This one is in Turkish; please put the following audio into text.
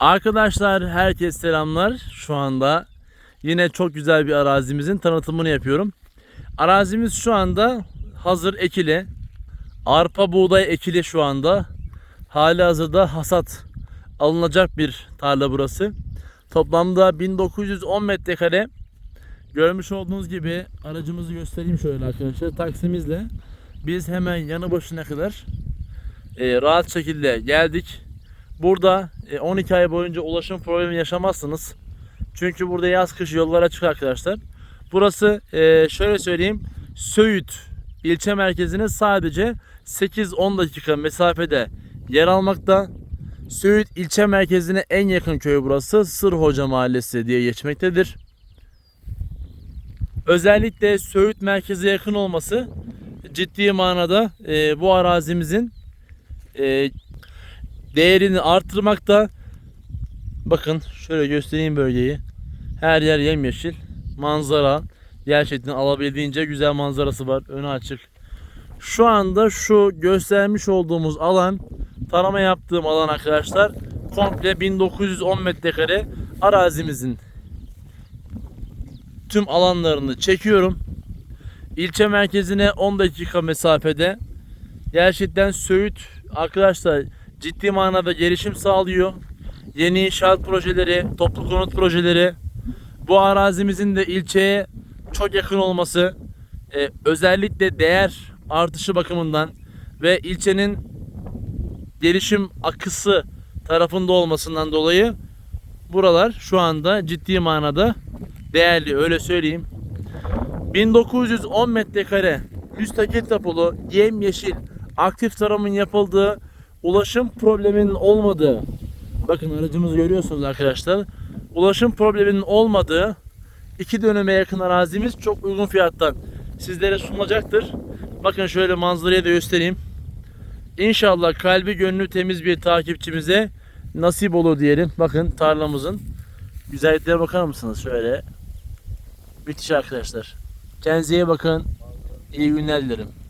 Arkadaşlar herkes selamlar. Şu anda yine çok güzel bir arazimizin tanıtımını yapıyorum. Arazimiz şu anda hazır ekili. Arpa buğday ekili şu anda. Hali hazırda hasat alınacak bir tarla burası. Toplamda 1910 metrekare. Görmüş olduğunuz gibi aracımızı göstereyim şöyle arkadaşlar. Taksimizle biz hemen yanı başına kadar e, rahat şekilde geldik. Burada e, 12 ay boyunca ulaşım problemi yaşamazsınız. Çünkü burada yaz kış yollar açık arkadaşlar. Burası e, şöyle söyleyeyim. Söğüt ilçe merkezine sadece 8-10 dakika mesafede yer almakta. Söğüt ilçe merkezine en yakın köy burası. Sırhoca Mahallesi diye geçmektedir. Özellikle Söğüt merkeze yakın olması ciddi manada e, bu arazimizin e, değerini artırmakta. Bakın şöyle göstereyim bölgeyi. Her yer yemyeşil. Manzara gerçekten alabildiğince güzel manzarası var. Önü açık. Şu anda şu göstermiş olduğumuz alan tarama yaptığım alan arkadaşlar komple 1910 metrekare arazimizin tüm alanlarını çekiyorum. İlçe merkezine 10 dakika mesafede. Gerçekten Söğüt arkadaşlar ciddi manada gelişim sağlıyor. Yeni inşaat projeleri, toplu konut projeleri, bu arazimizin de ilçeye çok yakın olması, e, özellikle değer artışı bakımından ve ilçenin gelişim akısı tarafında olmasından dolayı buralar şu anda ciddi manada değerli öyle söyleyeyim. 1910 metrekare müstakil tapulu yemyeşil aktif tarımın yapıldığı ulaşım probleminin olmadığı bakın aracımızı görüyorsunuz arkadaşlar ulaşım probleminin olmadığı iki döneme yakın arazimiz çok uygun fiyattan sizlere sunulacaktır. Bakın şöyle manzarayı da göstereyim. İnşallah kalbi gönlü temiz bir takipçimize nasip olur diyelim. Bakın tarlamızın güzelliklere bakar mısınız şöyle. Müthiş arkadaşlar. Kendinize iyi bakın. İyi günler dilerim.